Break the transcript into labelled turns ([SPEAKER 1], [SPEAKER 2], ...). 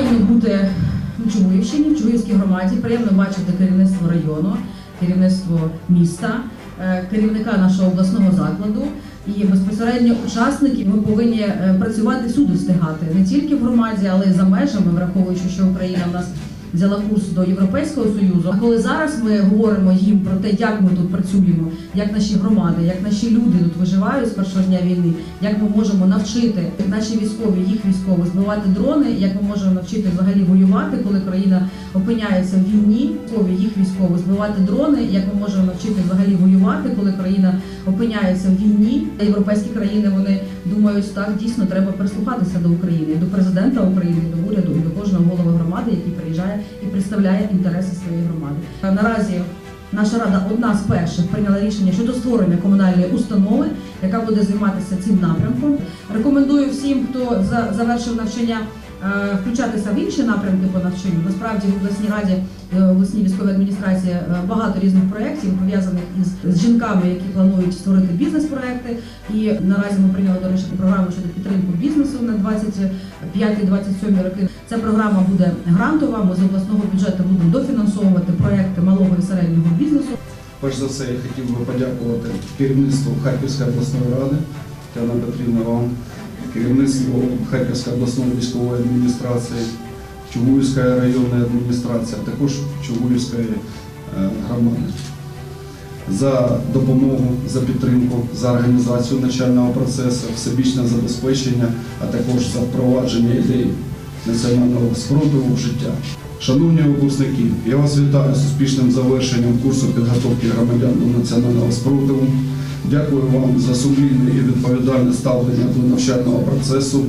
[SPEAKER 1] приємно бути в Чугуївщині, в Чугуївській громаді. Приємно бачити керівництво району, керівництво міста, е, керівника нашого обласного закладу. І безпосередньо учасники ми повинні е, працювати всюди встигати не тільки в громаді, але й за межами, враховуючи, що Україна в нас взяла курс до Європейського союзу. А коли зараз ми говоримо їм про те, як ми тут працюємо, як наші громади, як наші люди тут виживають з першого дня війни, як ми можемо навчити наші військові, їх військові збивати дрони, як ми можемо навчити взагалі воювати, коли країна опиняється в війні, військові, їх військові збивати дрони, як ми можемо навчити взагалі воювати, коли країна опиняється в війні. Європейські країни вони думають, так дійсно треба прислухатися до України, до президента України, до уряду і до кожного голови громади, який приїжджає і представляє інтереси своєї громади. Наразі наша рада одна з перших прийняла рішення щодо створення комунальної установи, яка буде займатися цим напрямком. Рекомендую всім, хто за- завершив навчання. Е, Включатися в інші напрямки по навчанню. Насправді в обласній раді, е, в обласній військовій адміністрації е, багато різних проєктів пов'язаних із з жінками, які планують створити бізнес-проекти. І наразі ми прийняли до речі програму щодо підтримки бізнесу на 25-27 роки. Ця програма буде грантова. Ми з обласного бюджету будемо дофінансовувати проекти малого і середнього бізнесу.
[SPEAKER 2] Перш за все, я хотів би подякувати керівництву Харківської обласної ради, Тетяна Петрівна вам, керівництву Харківської обласної військової адміністрації, Чугуївської районної адміністрації, а також Чугуївської е, громади. За допомогу, за підтримку, за організацію навчального процесу, всебічне забезпечення, а також за впровадження ідей національного спротиву в життя. Шановні випускники, я вас вітаю з успішним завершенням курсу підготовки громадян до національного спротиву. Дякую вам за сумлінне і відповідальне ставлення до навчального процесу.